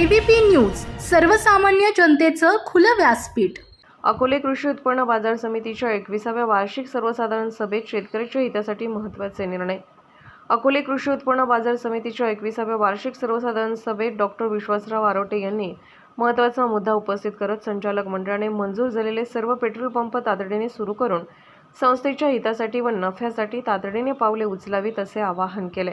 ABP news सर्वसामान्य जनतेचं खुलं व्यासपीठ. अकोले कृषी उत्पन्न बाजार समितीच्या एकविसाव्या वार्षिक सर्वसाधारण सभेत शेतकऱ्याच्या हितासाठी महत्त्वाचे निर्णय. अकोले कृषी उत्पन्न बाजार समितीच्या एकविसाव्या वार्षिक सर्वसाधारण सभेत डॉक्टर विश्वासराव आरोटे यांनी महत्त्वाचा मुद्दा उपस्थित करत संचालक मंडळाने मंजूर झालेले सर्व पेट्रोल पंप तातडीने सुरू करून संस्थेच्या हितासाठी व नफ्यासाठी तातडीने पावले उचलावीत असे आवाहन केले.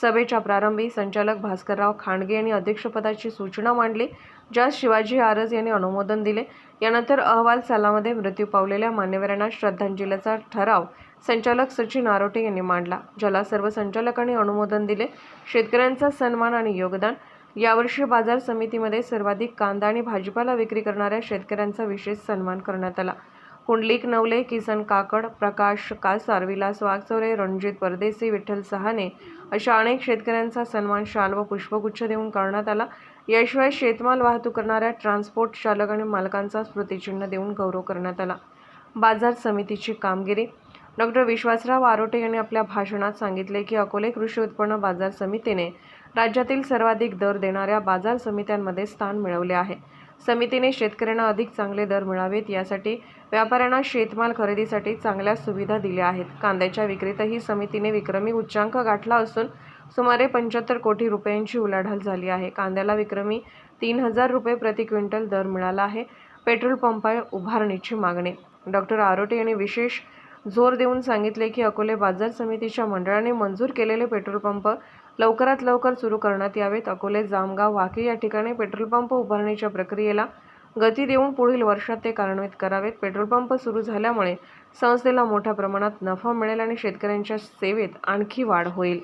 सभेच्या प्रारंभी संचालक भास्करराव खांडगे यांनी अध्यक्षपदाची सूचना मांडली ज्यास शिवाजी आरज यांनी अनुमोदन दिले. यानंतर अहवाल सालामध्ये मृत्यू पावलेल्या मान्यवरांना श्रद्धांजलीचा ठराव संचालक सचिन आरोटे यांनी मांडला ज्याला सर्व संचालकांनी अनुमोदन दिले. शेतकऱ्यांचा सन्मान आणि योगदान. यावर्षी बाजार समितीमध्ये सर्वाधिक कांदा आणि भाजीपाला विक्री करणाऱ्या शेतकऱ्यांचा विशेष सन्मान करण्यात आला. कुंडलिक नवले किसन काकड प्रकाश कासार विलास वागचोरे रणजित परदेसी विठ्ठल सहाने अशा अनेक शेतकऱ्यांचा सन्मान शाल व पुष्पगुच्छ देऊन करण्यात आला. याशिवाय शेतमाल वाहतूक करणाऱ्या ट्रान्सपोर्ट चालक आणि मालकांचा स्मृतिचिन्ह देऊन गौरव करण्यात आला. बाजार समितीची कामगिरी. डॉक्टर विश्वासराव आरोटे यांनी आपल्या भाषणात सांगितले की अकोले कृषी उत्पन्न बाजार समितीने राज्यातील सर्वाधिक दर देणाऱ्या बाजार समित्यांमध्ये स्थान मिळवले आहे. समितीने शेतकऱ्यांना अधिक चांगले दर मिळावेत यासाठी व्यापाऱ्यांना शेतमाल खरेदीसाठी चांगल्या सुविधा दिल्या आहेत. कांद्याच्या विक्रीतही समितीने विक्रमी उच्चांक गाठला असून सुमारे पंच्याहत्तर कोटी रुपयांची उलाढाल झाली आहे. कांद्याला विक्रमी तीन हजार रुपये प्रति क्विंटल दर मिळाला आहे. पेट्रोल पंप उभारणीची मागणी डॉक्टर आरोटे यांनी विशेष जोर देऊन सांगितले की अकोले बाजार समितीच्या मंडळाने मंजूर केलेले पेट्रोल पंप लवकरात लवकर सुरू करण्यात यावेत. अकोले जामगाव वाकी या ठिकाणी पेट्रोल पंप उभारणीच्या प्रक्रियेला गती देऊन पुढील वर्षात ते कार्यान्वित करावेत. पेट्रोल पंप सुरू झाल्यामुळे संस्थेला मोठ्या प्रमाणात नफा मिळेल आणि शेतकऱ्यांच्या सेवेत आणखी वाढ होईल.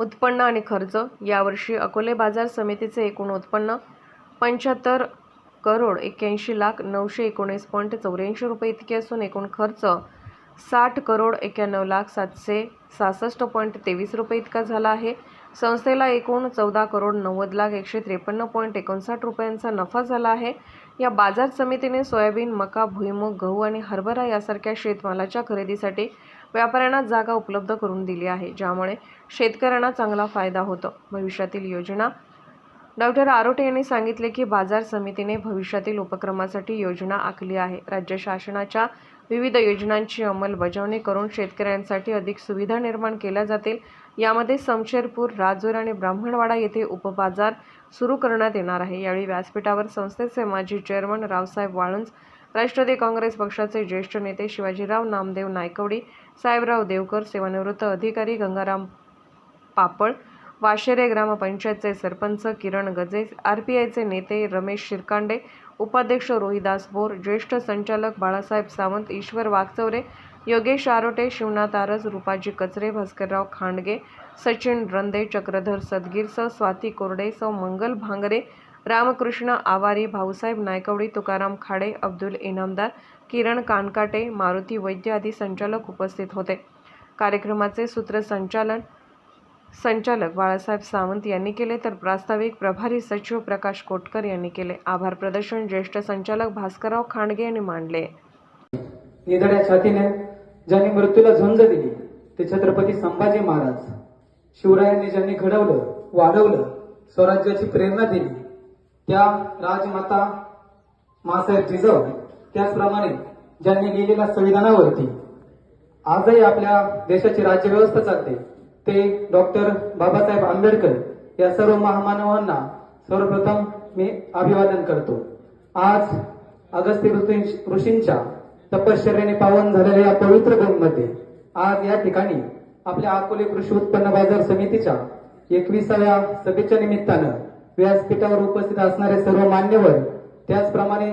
उत्पन्न आणि खर्च यावर्षी अकोले बाजार समितीचे एकूण उत्पन्न पंच्याहत्तर करोड एक्क्याऐंशी लाख नऊशे एकोणीस पॉईंट चौऱ्याऐंशी रुपये इतके असून एकूण खर्च साठ करोड एक्याण्णव लाख सातशे सहासष्ट पॉईंट तेवीस रुपये इतका झाला आहे. संस्थेला एकूण चौदा करोड नव्वद लाख एकशे त्रेपन्न पॉईंट एकोणसाठ रुपयांचा नफा झाला आहे. या बाजार समितीने सोयाबीन मका भुईमूग गहू आणि हरभरा यासारख्या शेतमालाच्या खरेदीसाठी व्यापाऱ्यांना जागा उपलब्ध करून दिली आहे ज्यामुळे शेतकऱ्यांना चांगला फायदा होतो. भविष्यातील योजना. डॉक्टर आरोटे यांनी सांगितले की बाजार समितीने भविष्यातील उपक्रमासाठी योजना आखली आहे. राज्य शासनाच्या विविध योजनांची अंमलबजावणी करून शेतकऱ्यांसाठी अधिक सुविधा निर्माण केल्या जातील. यामध्ये समशेरपूर राजूर आणि ब्राह्मणवाडा येथे उपबाजार सुरू करण्यात येणार आहे. यावेळी व्यासपीठावर संस्थेचे माजी चेअरमन रावसाहेब वाळुंज राष्ट्रवादी काँग्रेस पक्षाचे ज्येष्ठ नेते शिवाजीराव नामदेव नायकवडी साहेबराव देवकर सेवानिवृत्त अधिकारी गंगाराम पापळ वाशेरे ग्रामपंचायतचे सरपंच किरण गजे आर पी आयचे नेते रमेश शिरकांडे उपाध्यक्ष रोहिदास बोर ज्येष्ठ संचालक बाळासाहेब सावंत ईश्वर वागचौरे योगेश आरोटे शिवनाथ आरज रुपाजी कचरे भास्करराव खांडगे सचिन रंदे चक्रधर सदगीर स स्वाती कोरडे सौ मंगल भांगरे रामकृष्ण आवारी भाऊसाहेब नायकवडी तुकाराम खाडे अब्दुल इनामदार किरण कानकाटे मारुती वैद्य आदी संचालक उपस्थित होते. कार्यक्रमाचे सूत्रसंचालन संचालक बाळासाहेब सावंत यांनी केले तर प्रास्ताविक प्रभारी सचिव प्रकाश कोटकर यांनी केले. आभार प्रदर्शन ज्येष्ठ संचालक भास्करराव खांडगे यांनी मांडले. निधड्या छातीने ज्यांनी मृत्यूला झुंज दिली ते छत्रपती संभाजी महाराज. शिवरायांनी ज्यांनी घडवलं वाढवलं स्वराज्याची प्रेरणा दिली त्या राजमाता मासाहेब जिजाऊ त्याचप्रमाणे ज्यांनी लिहिलेल्या संविधानावरती आजही आपल्या देशाची राज्यव्यवस्था चालते. ते डॉक्टर बाबासाहेब आंबेडकर या सर्व महामानवांना सर्वप्रथम मी अभिवादन करतो. आज अगस्त्य ऋषी- ऋषींच्या तपश्चर्याने पावन झालेल्या या पवित्र भूमीमध्ये आज या ठिकाणी आपल्या अकोले कृषी उत्पन्न बाजार समितीच्या एकविसाव्या सभेच्या निमित्तानं व्यासपीठावर उपस्थित असणारे सर्व मान्यवर त्याचप्रमाणे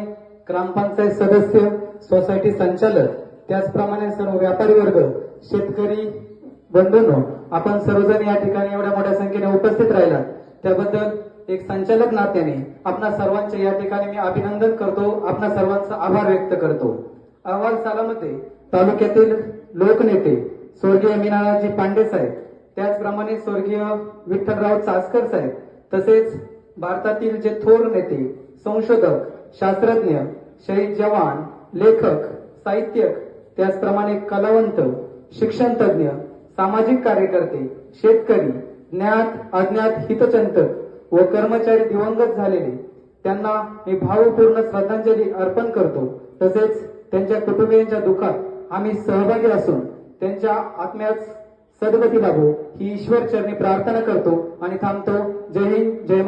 ग्रामपंचायत सदस्य सोसायटी संचालक त्याचप्रमाणे सर्व व्यापारी वर्ग शेतकरी बंधूंनो आपण सर्वजण या ठिकाणी एवढ्या मोठ्या संख्येने उपस्थित राहिलात. त्याबद्दल एक संचालक नात्याने आपणा सर्वांचे या ठिकाणी मी अभिनंदन करतो. आपणा सर्वांचा आभार व्यक्त करतो. अहवाल सालामध्ये तालुक्यातील लोकनेते स्वर्गीय मीनाजी पांडे साहेब त्याचप्रमाणे स्वर्गीय विठ्ठलराव चासकर साहेब तसेच भारतातील जे थोर नेते संशोधक शास्त्रज्ञ शहीद जवान लेखक साहित्यक त्याचप्रमाणे कलावंत शिक्षण तज्ञ सामाजिक कार्यकर्ते शेतकरी ज्ञात अज्ञात हितचिंतक व कर्मचारी दिवंगत झालेले त्यांना मी भावपूर्ण श्रद्धांजली अर्पण करतो. तसेच त्यांच्या कुटुंबियांच्या दुःखात आम्ही सहभागी असून त्यांच्या आत्म्यास सद्गती लाभो ही ईश्वर चरणी प्रार्थना करतो आणि थांबतो. जय हिंद जय